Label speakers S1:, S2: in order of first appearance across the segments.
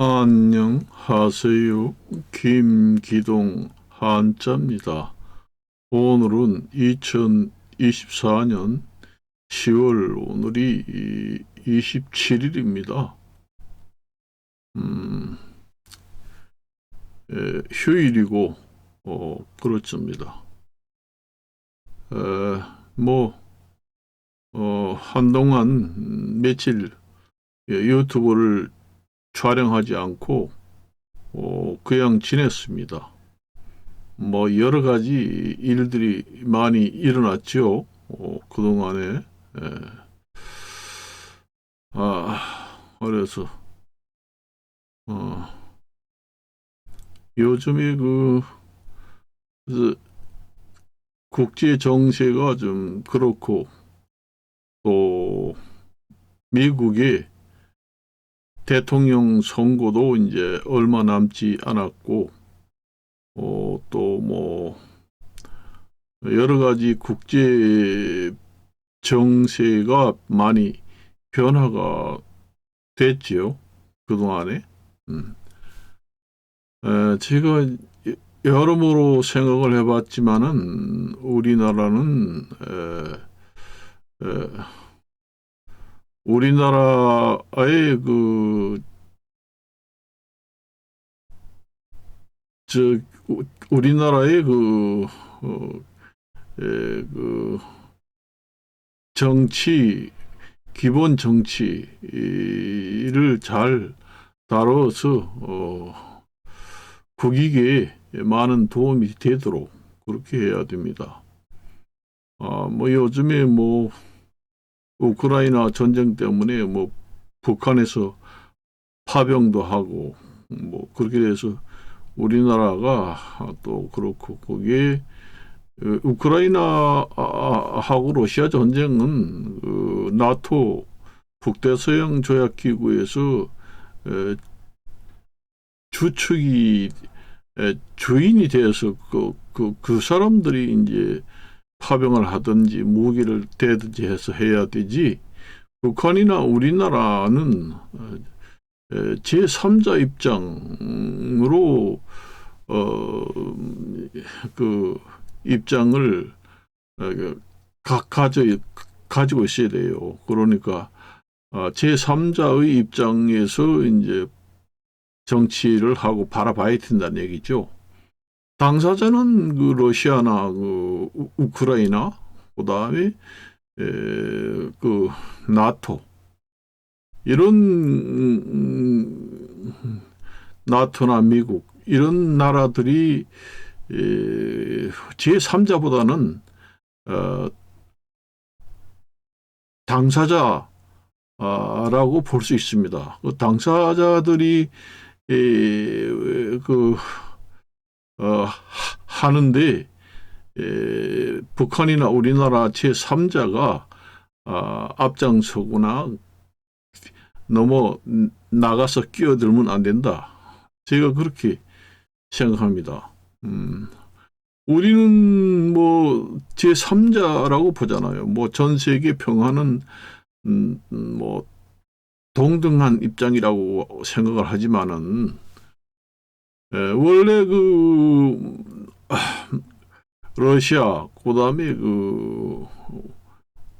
S1: 안녕하세요. 김기동 한자입니다. 오늘은 2024년 10월 오늘이 27일입니다. 음, 에, 휴일이고 어, 그렇습니다. 에, 뭐 어, 한동안 음, 며칠 예, 유튜브를 촬영하지 않고 어, 그냥 지냈습니다. 뭐 여러 가지 일들이 많이 일어났죠. 어, 그동안에 예. 아 그래서 어, 요즘에 그, 그 국제 정세가 좀 그렇고 또 미국의 대통령 선거도 이제 얼마 남지 않았고, 어, 또 뭐, 여러 가지 국제 정세가 많이 변화가 됐지요. 그동안에. 음. 에, 제가 여러모로 생각을 해봤지만은, 우리나라는, 에, 에, 우리나라의 그, 저, 우- 우리나라의 그, 어, 에, 그, 정치, 기본 정치를 잘 다뤄서, 어, 국익에 많은 도움이 되도록 그렇게 해야 됩니다. 아, 뭐 요즘에 뭐, 우크라이나 전쟁 때문에 뭐 북한에서 파병도 하고 뭐 그렇게 돼서 우리나라가 또 그렇고 거기에 어, 우크라이나하고 러시아 전쟁은 그 나토 북대서양 조약 기구에서 에, 주축이 에, 주인이 돼서 그, 그, 그 사람들이 이제 파병을 하든지 무기를 대든지 해서 해야 되지 북한이나 우리나라는 제3자 입장으로 어 그 입장을 어, 가, 가져 가지고 있어야 돼요. 그러니까 제3자의 입장에서 이제 정치를 하고 바라봐야 된다는 얘기죠. 당사자는 그 러시아나 그 우- 우크라이나 그다음에 에, 그 나토 이런 음, 나토나 미국 이런 나라들이 에, 제3자보다는 어, 당사자라고 볼 수 있습니다. 그 당사자들이 에, 그 어, 하- 하는데 에, 북한이나 우리나라 제3자가 아, 앞장서거나 넘어 나가서 끼어들면 안 된다. 제가 그렇게 생각합니다. 음, 우리는 뭐 제3자라고 보잖아요. 뭐 전 세계 평화는 음, 음, 뭐 동등한 입장이라고 생각을 하지만은 에, 원래 그 아, 러시아 그다음에 그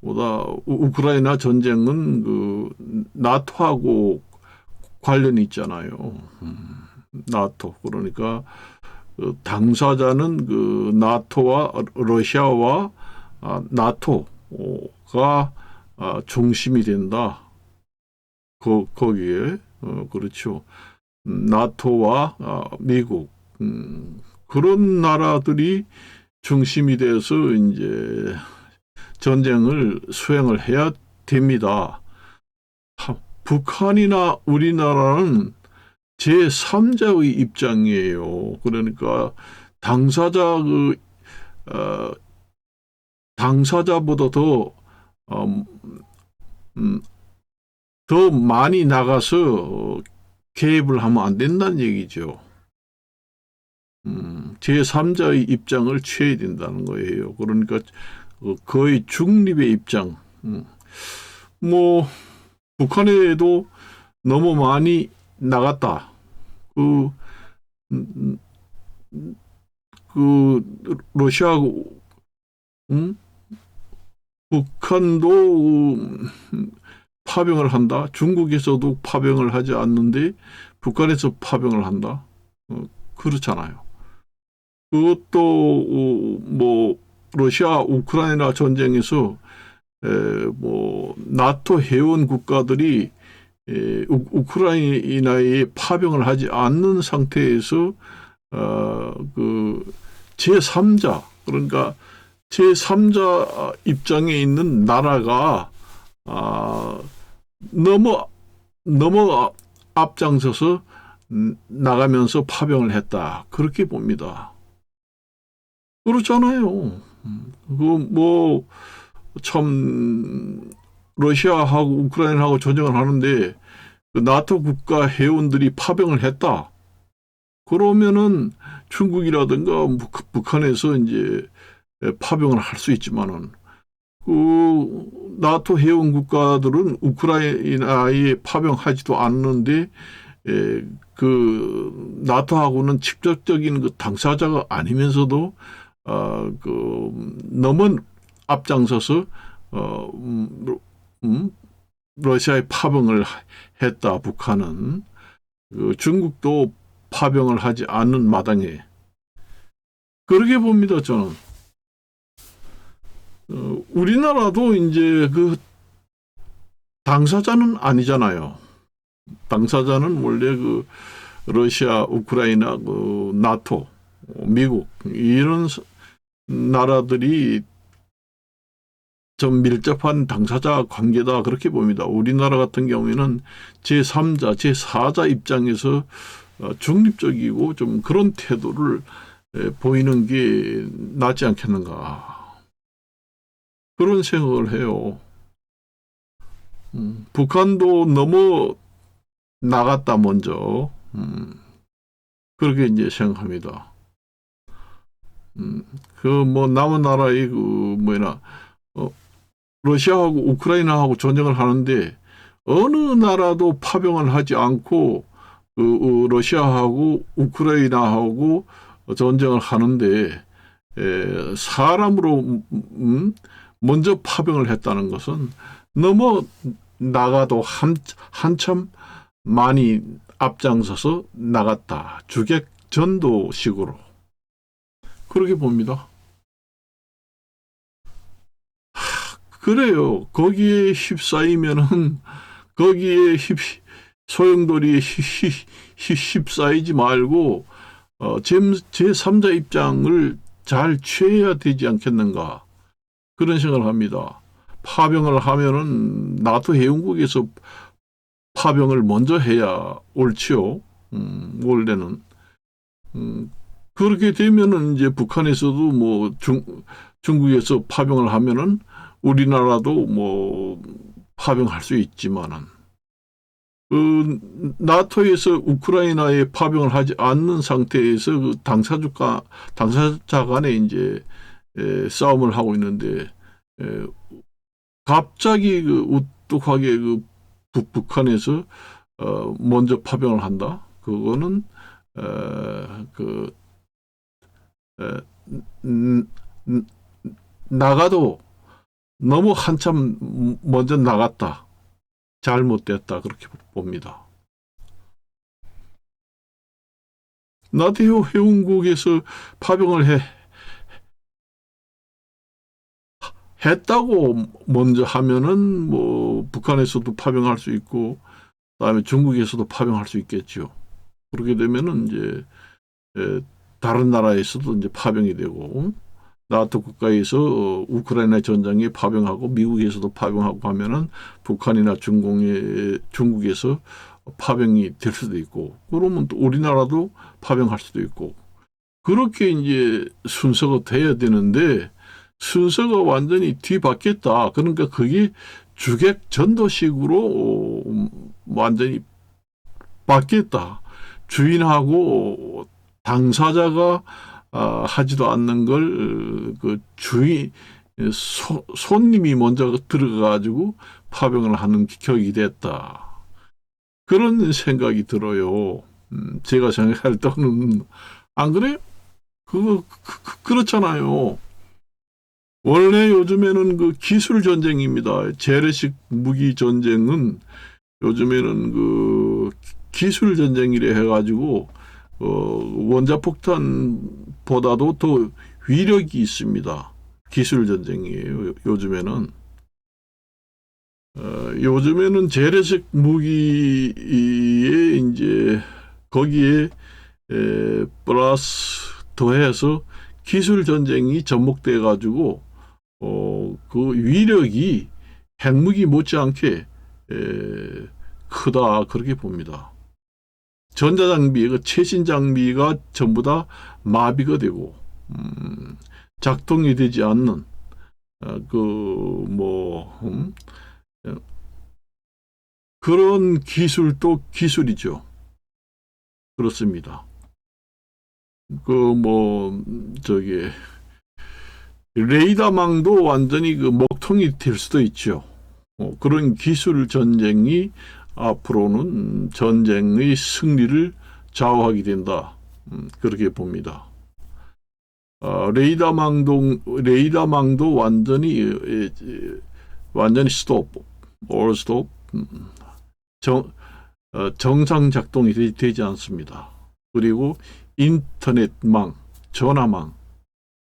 S1: 보다 우- 우크라이나 전쟁은 그 나토하고 관련이 있잖아요. 음, 나토 그러니까 그 당사자는 그 나토와 러시아와 아, 나토가 아, 중심이 된다. 거, 거기에 어, 그렇죠. 음, 나토와 아, 미국 음, 그런 나라들이 중심이 돼서 이제 전쟁을 수행을 해야 됩니다. 하, 북한이나 우리나라는 제3자의 입장이에요. 그러니까 당사자 그 어, 당사자보다 더 음, 음, 더 많이 나가서 어, 개입을 하면 안 된다는 얘기죠. 음, 제3자의 입장을 취해야 된다는 거예요. 그러니까 어, 거의 중립의 입장. 음. 뭐 북한에도 너무 많이 나갔다. 그, 음, 음, 그 러시아하고 음? 북한도 음, 파병을 한다. 중국에서도 파병을 하지 않는데 북한에서 파병을 한다. 어, 그렇잖아요. 그것도 어, 뭐 러시아 우크라이나 전쟁에서 에, 뭐 나토 회원 국가들이 에, 우, 우크라이나에 파병을 하지 않는 상태에서 어, 그 제3자 그러니까 제3자 입장에 있는 나라가 아, 너무 너무 앞장서서 나가면서 파병을 했다 그렇게 봅니다. 그렇잖아요. 그 그뭐참 러시아하고 우크라이나하고 전쟁을 하는데 그 나토 국가 회원들이 파병을 했다. 그러면은 중국이라든가 북- 북한에서 이제 파병을 할 수 있지만은 그 나토 회원 국가들은 우크라이나에 파병하지도 않는데 에, 그 나토하고는 직접적인 그 당사자가 아니면서도 어그 너무 앞장서서 어 음, 음, 러시아에 파병을 했다 북한은. 그 중국도 파병을 하지 않는 마당에. 그렇게 봅니다 저는 어, 우리나라도 이제 그 당사자는 아니잖아요. 당사자는 원래 그 러시아, 우크라이나, 그 나토, 미국 이런 서- 나라들이 좀 밀접한 당사자 관계다 그렇게 봅니다. 우리나라 같은 경우에는 제3자, 제4자 입장에서 어, 중립적이고 좀 그런 태도를 에, 보이는 게 낫지 않겠는가. 그런 생각을 해요. 음, 북한도 너무 나갔다 먼저 음, 그렇게 이제 생각합니다. 음, 그 뭐 남은 나라의 그 뭐냐 어, 러시아하고 우크라이나하고 전쟁을 하는데 어느 나라도 파병을 하지 않고 그 어, 러시아하고 우크라이나하고 전쟁을 하는데 에, 사람으로 음, 음, 먼저 파병을 했다는 것은 너무 나가도 한, 한참 많이 앞장서서 나갔다. 주객 전도식으로. 그렇게 봅니다. 하, 그래요. 거기에 휩싸이면은, 거기에 휩, 소용돌이에 휩싸이지 말고, 어, 제, 제3자 입장을 잘 취해야 되지 않겠는가. 그런 생각을 합니다. 파병을 하면은 나토 회원국에서 파병을 먼저 해야 옳지요. 음, 원래는. 음, 그렇게 되면은 이제 북한에서도 뭐 중, 중국에서 파병을 하면은 우리나라도 뭐 파병할 수 있지만은 그 나토에서 우크라이나에 파병을 하지 않는 상태에서 그 당사주가 당사자 간에 이제 에, 싸움을 하고 있는데 에, 갑자기 그 우뚝하게 그 북, 북한에서 어, 먼저 파병을 한다. 그거는 에, 그 에, 음, 음, 나가도 너무 한참 먼저 나갔다. 잘못됐다. 그렇게 봅니다. 나태호 회원국에서 파병을 해, 했다고 먼저 하면은 뭐 북한에서도 파병할 수 있고 그다음에 중국에서도 파병할 수 있겠죠. 그렇게 되면은 이제 에, 다른 나라에서도 이제 파병이 되고 나토 국가에서 어, 우크라이나 전장에 파병하고 미국에서도 파병하고 하면은 북한이나 중공에 중국에서 파병이 될 수도 있고 그러면 또 우리나라도 파병할 수도 있고 그렇게 이제 순서가 돼야 되는데 순서가 완전히 뒤바뀌었다. 그러니까 그게 주객 전도식으로 어, 완전히 바뀌었다. 주인하고 당사자가 아, 하지도 않는 걸 그 주인 소, 손님이 먼저 들어가가지고 파병을 하는 격이 됐다. 그런 생각이 들어요. 음, 제가 생각할 때는 안 그래요? 그거 그, 그, 그렇잖아요. 원래 요즘에는 그 기술 전쟁입니다. 재래식 무기 전쟁은 요즘에는 그 기술 전쟁이래 해가지고 어, 원자폭탄보다도 더 위력이 있습니다. 기술 전쟁이에요. 요- 요즘에는 어, 요즘에는 재래식 무기에 이제 거기에 에, 플러스 더해서 기술 전쟁이 접목돼 가지고 어, 그 위력이 핵무기 못지않게 에, 크다 그렇게 봅니다. 전자장비, 그 최신 장비가 전부 다 마비가 되고 음, 작동이 되지 않는 어, 그뭐 음, 어, 그런 기술도 기술이죠. 그렇습니다. 그 뭐 저기 레이더망도 완전히 그 먹통이 될 수도 있죠. 어, 그런 기술 전쟁이 앞으로는 전쟁의 승리를 좌우하게 된다. 음, 그렇게 봅니다. 어, 레이더망도 레이더망도 완전히 에, 에, 완전히 스톱, all stop, 음, 정, 어, 정상 작동이 되, 되지 않습니다. 그리고 인터넷망, 전화망,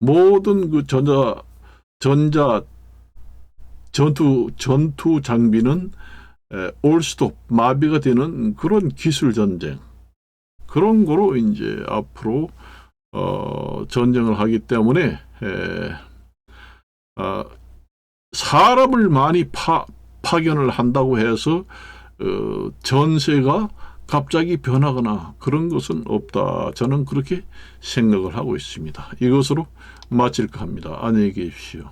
S1: 모든 그 전자 전자 전투 전투 장비는 에, 올스톱 마비가 되는 그런 기술 전쟁. 그런 거로 이제 앞으로 어, 전쟁을 하기 때문에 에, 어, 사람을 많이 파, 파견을 한다고 해서 어, 전세가 갑자기 변하거나 그런 것은 없다. 저는 그렇게 생각을 하고 있습니다. 이것으로 마칠까 합니다. 안녕히 계십시오.